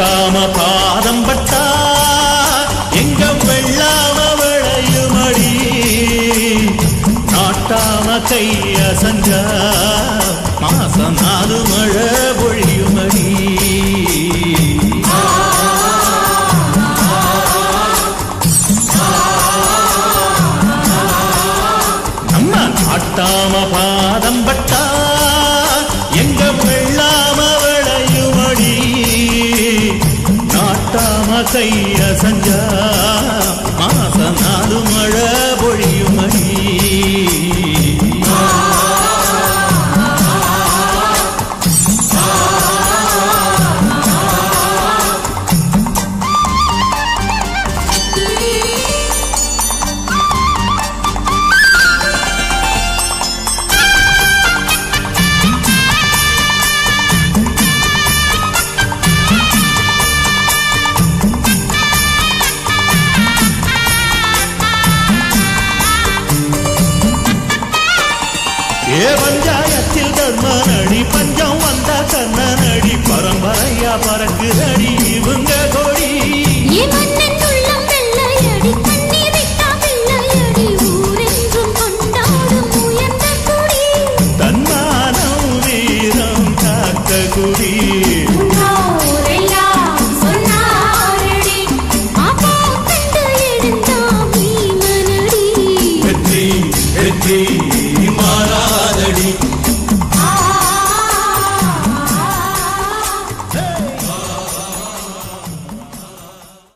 பட்டாம பாதம் பட்டா எங்க வெள்ளாம விளையுமடி நாட்டாம கைய சஞ்சா மாசம் நாலு மழை பொழியுமடி நம்ம நாட்டாம பாதம் நாட்டாம சஞ்சா ஏ பஞ்சாயத்தில் தர்மனடி பஞ்சம் வந்த கண்ணனடி பரம்பரையா பறக்குதடி இவங்க கொடி. தன்மானம் வீரம் காத்த குடி. உன்னோரெல்லாம்